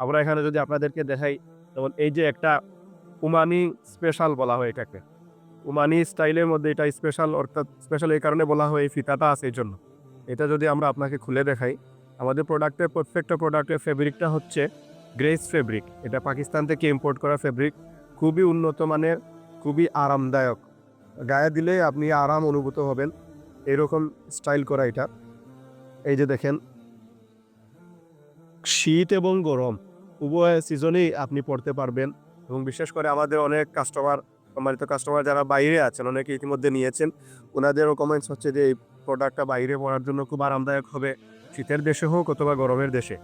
আমরা এখানে যদি আপনাদেরকে দেখাই, যেমন এই যে একটা উমানি স্পেশাল বলা হয় এটাকে। উমানি স্টাইলের মধ্যে এটা স্পেশাল অর্থাৎ স্পেশাল এই কারণে বলা হয়, এই ফিতাটা আছে এই জন্য। এটা যদি আমরা আপনাকে খুলে দেখাই, আমাদের প্রোডাক্টের প্রত্যেকটা প্রোডাক্টের ফেব্রিকটা হচ্ছে গ্রেস ফেব্রিক এটা পাকিস্তান থেকে ইম্পোর্ট করা ফেব্রিক খুবই উন্নত মানের, খুবই আরামদায়ক। গায়ে দিলে আপনি আরাম অনুভূত হবেন। এরকম স্টাইল করা এটা। এই যে দেখেন। শীত এবং গরম। উভয় সিজনেই আপনি পড়তে পারবেন। এবং বিশেষ করে আমাদের অনেক কাস্টমার সম্মানিত কাস্টমার যারা বাইরে আছেন, অনেকে ইতিমধ্যে নিয়েছেন ওনাদেরও কমেন্টস হচ্ছে যে, এই প্রোডাক্টটা বাইরে পরার জন্য খুব আরামদায়ক হবে। শীতের দেশে হোক অথবা গরমের দেশে।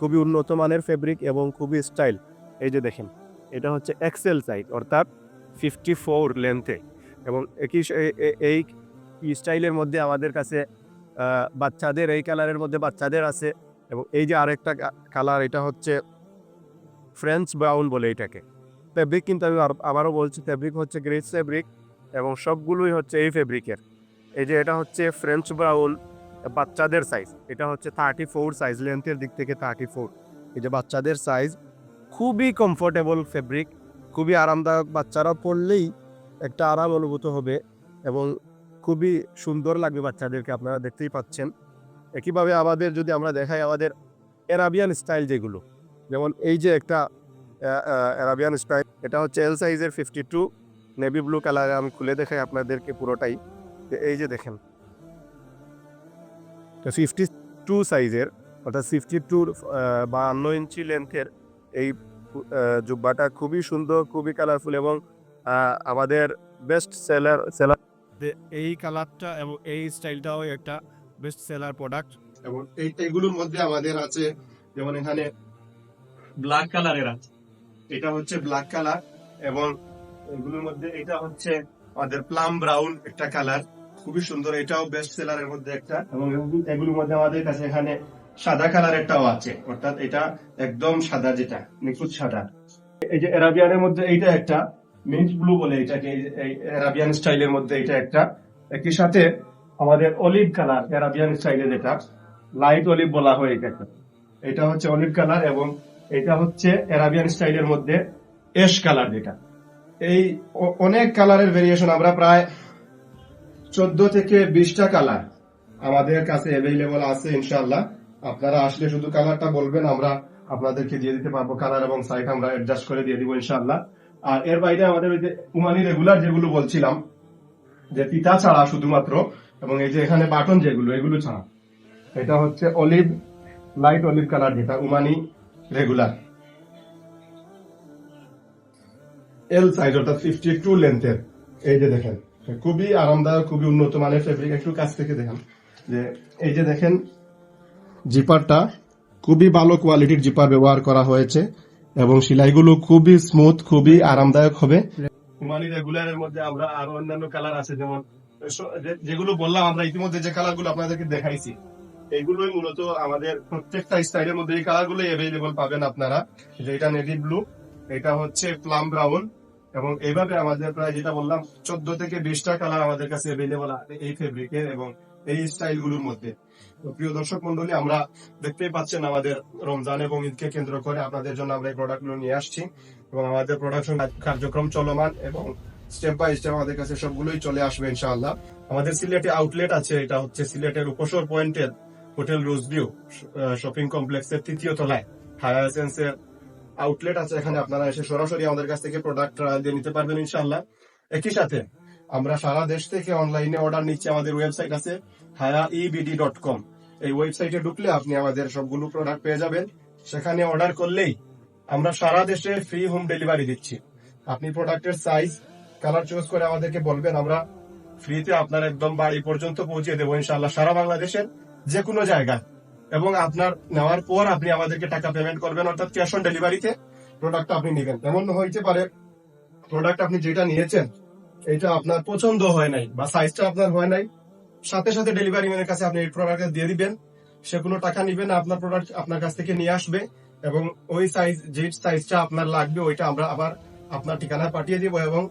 খুবই উন্নত মানের ফেব্রিক এবং খুবই স্টাইল এই যে দেখেন, এটা হচ্ছে এক্সেল সাইজ অর্থাৎ ফিফটি ফোর লেন্থে এবং একই এই স্টাইলের মধ্যে আমাদের কাছে বাচ্চাদের, এই কালারের মধ্যে বাচ্চাদের আছে। এবং এই যে আরেকটা কালার এটা হচ্ছে ফ্রেঞ্চ ব্রাউন বলে এটাকে। ফেব্রিক কিন্তু আমি আবারও বলছি ফেব্রিক হচ্ছে গ্রেস ফেব্রিক এবং সবগুলোই হচ্ছে এই ফেব্রিকের এই যে এটা হচ্ছে ফ্রেঞ্চ ব্রাউন বাচ্চাদের সাইজ এটা হচ্ছে থার্টি ফোর সাইজ লেন্থের দিক থেকে থার্টি ফোর এই যে বাচ্চাদের সাইজ খুবই কমফোর্টেবল ফেব্রিক খুবই আরামদায়ক। বাচ্চারা পরলেই একটা আরাম অনুভূত হবে এবং খুবই সুন্দর লাগবে বাচ্চাদেরকে, আপনারা দেখতেই পাচ্ছেন। একইভাবে আমাদের যদি আমরা দেখাই আমাদের এরাবিয়ান স্টাইল যেগুলো যেমন এই যে একটা অ্যারাবিয়ান স্টাইল এটা হচ্ছে এল সাইজের ফিফটি টু নেভি ব্লু কালারে আমি খুলে দেখাই আপনাদেরকে পুরোটাই। এই যে দেখেন। ফিফটি টু সাইজের অর্থাৎ ফিফটি টু বাহান্ন ইঞ্চি লেন্থের এই জুব্বাটা খুবই সুন্দর, খুবই কালারফুল এবং আমাদের বেস্ট সেলার সেলার এই কালারটা এবং এই স্টাইলটাও একটা বেস্ট সেলার প্রোডাক্ট এবং এই এইগুলোর মধ্যে আমাদের আছে, যেমন এখানে ব্ল্যাক কালারের আছে। এটা হচ্ছে ব্ল্যাক কালার এবং এগুলোর মধ্যে এটা হচ্ছে আমাদের প্লাম ব্রাউন একটা কালার খুবই সুন্দর, এটাও বেস্ট সেলারের মধ্যে একটা এবং এগুলোর মধ্যে আমাদের কাছে এখানে সাদা কালারেরটাও আছে। অর্থাৎ এটা একদম সাদা যেটা, নিখুঁত সাদা। এই যে অ্যারাবিয়ানের মধ্যে এইটা একটা মিন্ট ব্লু বলে এটাকে, এই- অ্যারাবিয়ান স্টাইলের মধ্যে এটা একটা। একই সাথে আমাদের অলিভ কালার এরাবিয়ান স্টাইলে যেটা লাইট অলিভ বলা হয় এটাকে। এটা হচ্ছে অলিভ কালার এবং এটা হচ্ছে অ্যারাবিয়ান স্টাইলের মধ্যে এশ কালার যেটা। এই অনেক কালারের ভেরিয়েশন আমরা প্রায় চোদ্দ থেকে বিশটা কালার আমাদের কাছে অ্যাভেলেবল আছে ইনশাল্লাহ আপনারা আসলে শুধু কালারটা বলবেন, আমরা আপনাদেরকে দিয়ে দিতে পারব কালার এবং সাইট আমরা অ্যাডজাস্ট করে দিয়ে দিব ইনশাল্লাহ আর এর বাইরে আমাদের ওই যে উমানি রেগুলার যেগুলো বলছিলাম, যে পিতা ছাড়া শুধুমাত্র এবং এই যে এখানে বাটন যেগুলো, এগুলো ছাড়া। এটা হচ্ছে অলিভ লাইট অলিভ কালার যেটা উমানি রেগুলার এল সাইজ অর্থাৎ ফিফটি টু লেন্থের এই যে দেখেন, খুবই আরামদায়ক, খুবই উন্নত মানের ফেব্রিক একটু কাছ থেকে দেখেন। যে এই যে দেখেন জিপারটা খুবই ভালো কোয়ালিটির জিপার ব্যবহার করা হয়েছে এবং সেলাইগুলো খুবই স্মুথ খুবই আরামদায়ক হবে। হুমানি রেগুলারের মধ্যে আমরা আরও অন্যান্য কালার আছে, যেমন যেগুলো বললাম আমরা ইতিমধ্যে যে কালারগুলো আপনাদেরকে দেখাইছি। এইগুলোই মূলত আমাদের প্রত্যেকটা স্টাইলের মধ্যে এই কালারগুলোই অ্যাভেলেবল পাবেন আপনারা। যে এটা নেভি ব্লু এটা হচ্ছে প্লাম ব্রাউন এবং এইভাবে আমাদের প্রায় যেটা বললাম, চোদ্দ থেকে বিশটা কালার আমাদের কাছে অ্যাভেলেবল আছে এই ফেব্রিকের এবং এই স্টাইলগুলোর মধ্যে। প্রিয় দর্শক মন্ডলী, আমরা দেখতেই পাচ্ছেন আমাদের রমজান এবং ঈদকে কেন্দ্র করে আপনাদের জন্য আমরা এই প্রোডাক্টগুলো নিয়ে আসছি এবং আমাদের প্রোডাকশন কার্যক্রম চলমান এবং স্টেপ বাই স্টেপ আমাদের কাছে সবগুলোই চলে আসবে ইনশাআল্লাহ। আমাদের সিলেটে আউটলেট আছে, এটা হচ্ছে সিলেটের উপসর পয়েন্টের হোটেল রোজভিউ শপিং কমপ্লেক্সের তৃতীয় তলায়। হায়াসেন্স এর আউটলেট আছে এখানে, আপনারা এসে সরাসরি আমাদের কাছ থেকে প্রোডাক্ট ট্রায়াল দিয়ে নিতে পারবেন ইনশাল্লাহ একই সাথে, আমরা সারা দেশ থেকে অনলাইনে অর্ডার নিচ্ছি আমাদের ওয়েবসাইট আছে হায়া ইবিডি ডট কম এই ওয়েবসাইটে ঢুকলে আপনি আমাদের সবগুলো প্রোডাক্ট পেয়ে যাবেন। সেখানে অর্ডার করলেই আমরা সারা দেশে ফ্রি হোম ডেলিভারি দিচ্ছি। আপনি প্রোডাক্টের সাইজ কালার চুজ করে আমাদেরকে বলবেন, আমরা ফ্রিতে আপনার একদম বাড়ি পর্যন্ত পৌঁছে দেবো ইনশাল্লাহ সারা বাংলাদেশের যে কোনো জায়গায়। এবং আপনার নেওয়ার পর আপনি আমাদেরকে টাকা পেমেন্ট করবেন, অর্থাৎ ক্যাশ অন ডেলিভারিতে প্রোডাক্ট আপনি নেবেন। এমন হইতে পারে প্রোডাক্ট আপনি যেটা নিয়েছেন, এটা আপনার পছন্দ হয় নাই বা সাইজটা আপনার হয় নাই, সাথে সাথে ডেলিভারি ম্যানের কাছে আপনি এই প্রোডাক্ট দিয়ে দিবেন। সে কোনো টাকা নিবে না আপনার প্রোডাক্ট আপনার কাছ থেকে নিয়ে আসবে এবং ওই সাইজ যে সাইজটা আপনার লাগবে, ওইটা আমরা আবার আপনার ঠিকানায় পাঠিয়ে দিব এবং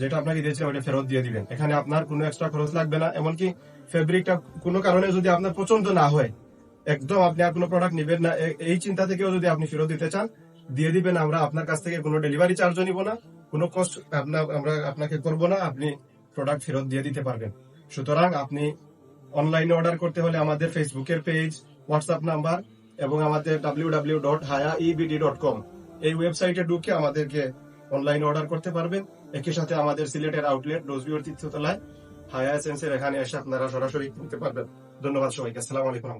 যেটা আপনাকে দিয়েছে ওইটা ফেরত দিয়ে দিবেন। এখানে আপনার কোনো এক্সট্রা খরচ লাগবে না, এমনকি ফেব্রিকটা কোনো কারণে যদি আপনার পছন্দ না হয়, একদম আপনি আর কোনো প্রোডাক্ট নেবেন না। এই চিন্তা থেকেও যদি আপনি ফেরত দিতে চান, দিয়ে দিবেন, আমরা আপনার কাছ থেকে কোনো ডেলিভারি চার্জও নিব না। কোনো কষ্ট আমরা আপনাকে করব না, আপনি প্রোডাক্ট ফেরত দিয়ে দিতে পারবেন। সুতরাং আপনি অনলাইনে অর্ডার করতে হলে আমাদের ফেসবুকের পেজ হোয়াটসঅ্যাপ নাম্বার এবং আমাদের W W dot Haya EBD dot com এই ওয়েবসাইটে ঢুকে আমাদেরকে অনলাইনে অর্ডার করতে পারবেন। একই সাথে আমাদের সিলেটের আউটলেট রোজবিওর তীর্থতলায়। হায়া এসেন্সের এখানে এসে আপনারা সরাসরি নিতে পারবেন। ধন্যবাদ সবাইকে। আসসালামু আলাইকুম